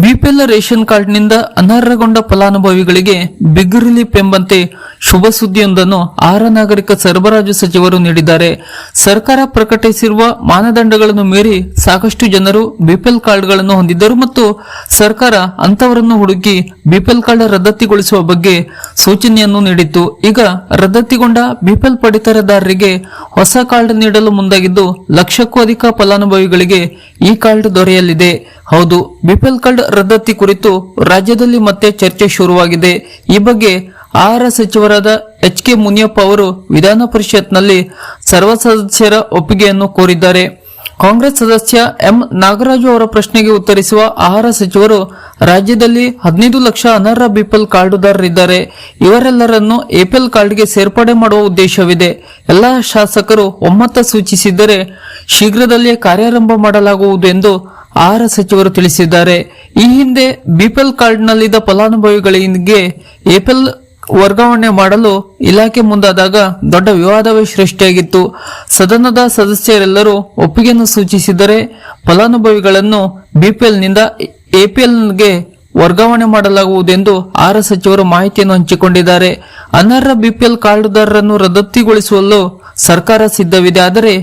BPL ration ಕಾರ್ಡ್ನಿಂದ ಅನರ್ಹಗೊಂಡ ಫಲಾನುಭವಿಗಳಿಗೆ ಬಿಗ್ ರಿಲೀಫ್ ಎಂಬಂತೆ ಶುಭ ಸುದ್ದಿಯೊಂದನ್ನು ಆಹಾರ ನಾಗರಿಕ ಸರಬರಾಜು ಸಚಿವರು ನೀಡಿದ್ದಾರೆ. ಸರ್ಕಾರ ಪ್ರಕಟಿಸಿರುವ ಮಾನದಂಡಗಳನ್ನು ಮೀರಿ ಸಾಕಷ್ಟು ಜನರು ಬಿಪಿಎಲ್ ಕಾರ್ಡ್ಗಳನ್ನು ಹೊಂದಿದ್ದರು ಮತ್ತು ಸರ್ಕಾರ ಅಂತವರನ್ನು ಹುಡುಕಿ ಬಿಪಿಎಲ್ ಕಾರ್ಡ್ ರದ್ದತಿಗೊಳಿಸುವ ಬಗ್ಗೆ ಸೂಚನೆಯನ್ನು ನೀಡಿತ್ತು. ಈಗ ರದ್ದತಿಗೊಂಡ ಬಿಪಿಎಲ್ ಪಡಿತರದಾರರಿಗೆ ಹೊಸ ಕಾರ್ಡ್ ನೀಡಲು ಮುಂದಾಗಿದ್ದು ಲಕ್ಷಕ್ಕೂ ಅಧಿಕ ಫಲಾನುಭವಿಗಳಿಗೆ ಈ ಕಾರ್ಡ್ ದೊರೆಯಲಿದೆ. ಹೌದು, ಬಿಪಿಎಲ್ ಕಾರ್ಡ್ ರದ್ದತಿ ಕುರಿತು ರಾಜ್ಯದಲ್ಲಿ ಮತ್ತೆ ಚರ್ಚೆ ಶುರುವಾಗಿದೆ. ಈ ಬಗ್ಗೆ ಆಹಾರ ಸಚಿವರಾದ ಎಚ್ ಕೆ ಮುನಿಯಪ್ಪ ಅವರು ವಿಧಾನ ಪರಿಷತ್ನಲ್ಲಿ ಸರ್ವ ಸದಸ್ಯರ ಒಪ್ಪಿಗೆಯನ್ನು ಕೋರಿದ್ದಾರೆ. ಕಾಂಗ್ರೆಸ್ ಸದಸ್ಯ ಎಂ. ನಾಗರಾಜು ಅವರ ಪ್ರಶ್ನೆಗೆ ಉತ್ತರಿಸುವ ಆಹಾರ ಸಚಿವರು, ರಾಜ್ಯದಲ್ಲಿ ಹದಿನೈದು ಲಕ್ಷ ಅನರ್ಹ ಬಿಪಿಎಲ್ ಕಾರ್ಡುದಾರರಿದ್ದಾರೆ. ಇವರೆಲ್ಲರನ್ನು ಎಪಿಎಲ್ ಕಾರ್ಡ್ಗೆ ಸೇರ್ಪಡೆ ಮಾಡುವ ಉದ್ದೇಶವಿದೆ. ಎಲ್ಲ ಶಾಸಕರು ಒಮ್ಮತ ಸೂಚಿಸಿದ್ದರೆ ಶೀಘ್ರದಲ್ಲೇ ಕಾರ್ಯಾರಂಭ ಮಾಡಲಾಗುವುದು ಎಂದು ಆಹಾರ ಸಚಿವರು ತಿಳಿಸಿದ್ದಾರೆ. ಈ ಹಿಂದೆ ಬಿಪಿಎಲ್ ಕಾರ್ಡ್ನಲ್ಲಿದ್ದ ಫಲಾನುಭವಿಗಳಿಗೆ ಎಪಿಎಲ್ ವರ್ಗಾವಣೆ ಮಾಡಲು ಇಲಾಖೆ ಮುಂದಾದಾಗ ದೊಡ್ಡ ವಿವಾದವೇ ಸೃಷ್ಟಿಯಾಗಿತ್ತು. ಸದನದ ಸದಸ್ಯರೆಲ್ಲರೂ ಒಪ್ಪಿಗೆಯನ್ನು ಸೂಚಿಸಿದರೆ ಫಲಾನುಭವಿಗಳನ್ನು ಬಿಪಿಎಲ್ನಿಂದ ಎಪಿಎಲ್ಗೆ ವರ್ಗಾವಣೆ ಮಾಡಲಾಗುವುದೆಂದು ಆಹಾರ ಸಚಿವರು ಮಾಹಿತಿಯನ್ನು ಹಂಚಿಕೊಂಡಿದ್ದಾರೆ. ಅನರ್ಹ ಬಿಪಿಎಲ್ ಕಾರ್ಡ್ದಾರರನ್ನು ರದ್ದತಿಗೊಳಿಸಲು ಸರ್ಕಾರ ಸಿದ್ಧವಿದೆ. ಆದರೆ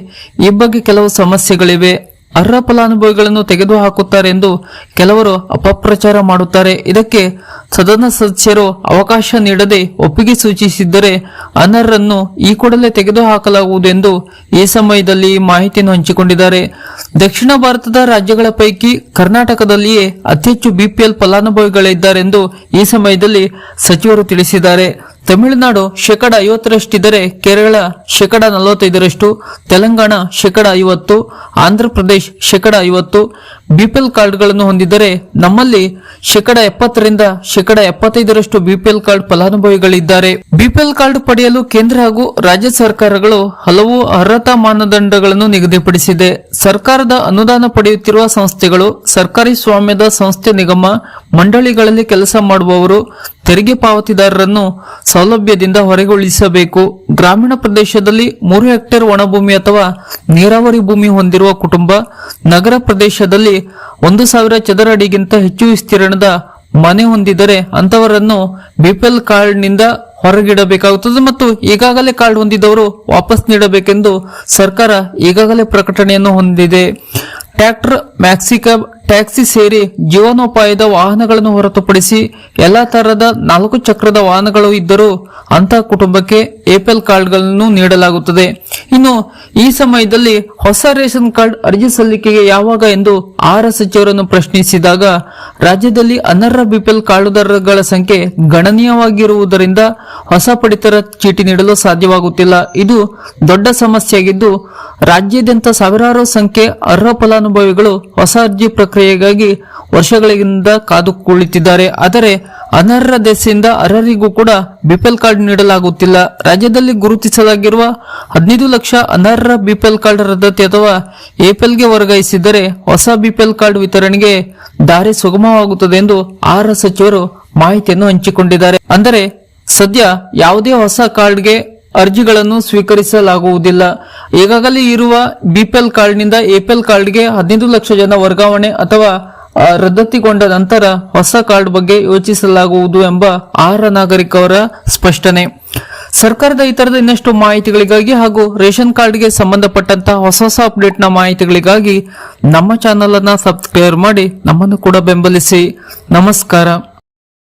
ಈ ಬಗ್ಗೆ ಕೆಲವು ಸಮಸ್ಯೆಗಳಿವೆ. ಅರ್ಹ ಫಲಾನುಭವಿಗಳನ್ನು ತೆಗೆದುಹಾಕುತ್ತಾರೆ ಎಂದು ಕೆಲವರು ಅಪಪ್ರಚಾರ ಮಾಡುತ್ತಾರೆ. ಇದಕ್ಕೆ ಸದನ ಸದಸ್ಯರು ಅವಕಾಶ ನೀಡದೆ ಒಪ್ಪಿಗೆ ಸೂಚಿಸಿದ್ದರೆ ಅನರ್ಹರನ್ನು ಈ ಕೂಡಲೇ ತೆಗೆದುಹಾಕಲಾಗುವುದು ಎಂದು ಈ ಸಮಯದಲ್ಲಿ ಮಾಹಿತಿಯನ್ನು ಹಂಚಿಕೊಂಡಿದ್ದಾರೆ. ದಕ್ಷಿಣ ಭಾರತದ ರಾಜ್ಯಗಳ ಪೈಕಿ ಕರ್ನಾಟಕದಲ್ಲಿಯೇ ಅತಿ ಹೆಚ್ಚು ಬಿಪಿಎಲ್ ಫಲಾನುಭವಿಗಳಿದ್ದಾರೆಂದು ಈ ಸಮಯದಲ್ಲಿ ಸಚಿವರು ತಿಳಿಸಿದ್ದಾರೆ. ತಮಿಳುನಾಡು ಶೇಕಡ ಐವತ್ತರಷ್ಟಿದ್ದರೆ ಕೇರಳ ಶೇಕಡ ನಲವತ್ತೈದರಷ್ಟು, ತೆಲಂಗಾಣ ಶೇಕಡ ಐವತ್ತು, ಆಂಧ್ರಪ್ರದೇಶ್ ಶೇಕಡ ಐವತ್ತು. ಬಿಪಿಎಲ್ ಕಾರ್ಡ್ಗಳನ್ನು ಹೊಂದಿದ್ದರೆ ನಮ್ಮಲ್ಲಿ ಶೇಕಡ ಎಪ್ಪತ್ತರಿಂದ ಶೇಕಡ ಎಪ್ಪತ್ತೈದರಷ್ಟು ಬಿಪಿಎಲ್ ಕಾರ್ಡ್ ಫಲಾನುಭವಿಗಳಿದ್ದಾರೆ. ಬಿಪಿಎಲ್ ಕಾರ್ಡ್ ಪಡೆಯಲು ಕೇಂದ್ರ ಹಾಗೂ ರಾಜ್ಯ ಸರ್ಕಾರಗಳು ಹಲವು ಅರ್ಹತಾ ಮಾನದಂಡಗಳನ್ನು ನಿಗದಿಪಡಿಸಿದೆ. ಸರ್ಕಾರದ ಅನುದಾನ ಪಡೆಯುತ್ತಿರುವ ಸಂಸ್ಥೆಗಳು ಸರ್ಕಾರಿ ಸ್ವಾಮ್ಯದ ಸಂಸ್ಥೆ ನಿಗಮ, ಮಂಡಳಿಗಳಲ್ಲಿ ಕೆಲಸ ಮಾಡುವವರು ತೆರಿಗೆ ಪಾವತಿದಾರರನ್ನು ಸೌಲಭ್ಯದಿಂದ ಹೊರಗುಳಿಸಬೇಕು. ಗ್ರಾಮೀಣ ಪ್ರದೇಶದಲ್ಲಿ ಮೂರು ಹೆಕ್ಟೇರ್ ಒಣಭೂಮಿ ಅಥವಾ ನೀರಾವರಿ ಭೂಮಿ ಹೊಂದಿರುವ ಕುಟುಂಬ, ನಗರ ಪ್ರದೇಶದಲ್ಲಿ ಒಂದು ಸಾವಿರ ಚದರ ಅಡಿಗಿಂತ ಹೆಚ್ಚು ವಿಸ್ತೀರ್ಣದ ಮನೆ ಹೊಂದಿದರೆ ಅಂತವರನ್ನು ಬಿಪಿಎಲ್ ಕಾರ್ಡ್ನಿಂದ ಹೊರಗಿಡಬೇಕಾಗುತ್ತದೆ ಮತ್ತು ಈಗಾಗಲೇ ಕಾರ್ಡ್ ಹೊಂದಿದವರು ವಾಪಸ್ ನೀಡಬೇಕೆಂದು ಸರ್ಕಾರ ಈಗಾಗಲೇ ಪ್ರಕಟಣೆಯನ್ನು ಹೊಂದಿದೆ. ಟ್ರ್ಯಾಕ್ಟರ್ ಮ್ಯಾಕ್ಸಿಕಬ್ ಟ್ಯಾಕ್ಸಿ ಸೇರಿ ಜೀವನೋಪಾಯದ ವಾಹನಗಳನ್ನು ಹೊರತುಪಡಿಸಿ ಎಲ್ಲಾ ತರಹದ ನಾಲ್ಕು ಚಕ್ರದ ವಾಹನಗಳು ಇದ್ದರೂ ಅಂತಹ ಕುಟುಂಬಕ್ಕೆ ಎಪಿಎಲ್ ಕಾರ್ಡ್ಗಳನ್ನು ನೀಡಲಾಗುತ್ತದೆ. ಇನ್ನು ಈ ಸಮಯದಲ್ಲಿ ಹೊಸ ರೇಷನ್ ಕಾರ್ಡ್ ಅರ್ಜಿ ಸಲ್ಲಿಕೆಗೆ ಯಾವಾಗ ಎಂದು ಆಹಾರ ಸಚಿವರನ್ನು ಪ್ರಶ್ನಿಸಿದಾಗ ರಾಜ್ಯದಲ್ಲಿ ಅನರ್ಹ ಬಿಪಿಎಲ್ ಕಾರ್ಡುದಾರರುಗಳ ಸಂಖ್ಯೆ ಗಣನೀಯವಾಗಿರುವುದರಿಂದ ಹೊಸ ಪಡಿತರ ಚೀಟಿ ನೀಡಲು ಸಾಧ್ಯವಾಗುತ್ತಿಲ್ಲ. ಇದು ದೊಡ್ಡ ಸಮಸ್ಯೆಯಾಗಿದ್ದು ರಾಜ್ಯಾದ್ಯಂತ ಸಾವಿರಾರು ಸಂಖ್ಯೆ ಅರ್ಹ ಫಲಾನುಭವಿಗಳು ಹೊಸ ಅರ್ಜಿ ಪ್ರಕ್ರಿಯೆಗಾಗಿ ವರ್ಷಗಳಿಂದ ಕಾದು ಕುಳಿತಿದ್ದಾರೆ ಆದರೆ ಅನರ್ಹ ದೆಸೆಯಿಂದ ಅರ್ಹರಿಗೂ ಕೂಡ ಬಿಪಿಎಲ್ ಕಾರ್ಡ್ ನೀಡಲಾಗುತ್ತಿಲ್ಲ. ರಾಜ್ಯದಲ್ಲಿ ಗುರುತಿಸಲಾಗಿರುವ ಹದಿನೈದು ಲಕ್ಷ ಅನರ್ಹ ಬಿಪಿಎಲ್ ಕಾರ್ಡ್ ರದ್ದತಿ ಅಥವಾ ಎಪಿಎಲ್ಗೆ ವರ್ಗಾಯಿಸಿದರೆ ಹೊಸ ಬಿಪಿಎಲ್ ಕಾರ್ಡ್ ವಿತರಣೆಗೆ ದಾರಿ ಸುಗಮವಾಗುತ್ತದೆ ಎಂದು ಆಹಾರ ಸಚಿವರು ಮಾಹಿತಿಯನ್ನು ಹಂಚಿಕೊಂಡಿದ್ದಾರೆ. ಅಂದರೆ ಸದ್ಯ ಯಾವುದೇ ಹೊಸ ಕಾರ್ಡ್ಗೆ ಅರ್ಜಿಗಳನ್ನು ಸ್ವೀಕರಿಸಲಾಗುವುದಿಲ್ಲ. ಈಗಾಗಲೇ ಇರುವ ಬಿಪಿಎಲ್ ಕಾರ್ಡ್ನಿಂದ ಎಪಿಎಲ್ ಕಾರ್ಡ್ಗೆ ಹದಿನೈದು ಲಕ್ಷ ಜನ ವರ್ಗಾವಣೆ ಅಥವಾ ರದ್ದತಿಗೊಂಡ ನಂತರ ಹೊಸ ಕಾರ್ಡ್ ಬಗ್ಗೆ ಯೋಚಿಸಲಾಗುವುದು ಎಂಬ ಆಹಾರ ನಾಗರಿಕವರ ಸ್ಪಷ್ಟನೆ. ಸರ್ಕಾರದ ಈ ತರದ ಇನ್ನಷ್ಟು ಮಾಹಿತಿಗಳಿಗಾಗಿ ಹಾಗೂ ರೇಷನ್ ಕಾರ್ಡ್ಗೆ ಸಂಬಂಧಪಟ್ಟಂತಹ ಹೊಸ ಹೊಸ ಅಪ್ಡೇಟ್ನ ಮಾಹಿತಿಗಳಿಗಾಗಿ ನಮ್ಮ ಚಾನೆಲ್ ಅನ್ನ ಸಬ್ಸ್ಕ್ರೈಬ್ ಮಾಡಿ ನಮ್ಮನ್ನು ಕೂಡ ಬೆಂಬಲಿಸಿ. ನಮಸ್ಕಾರ.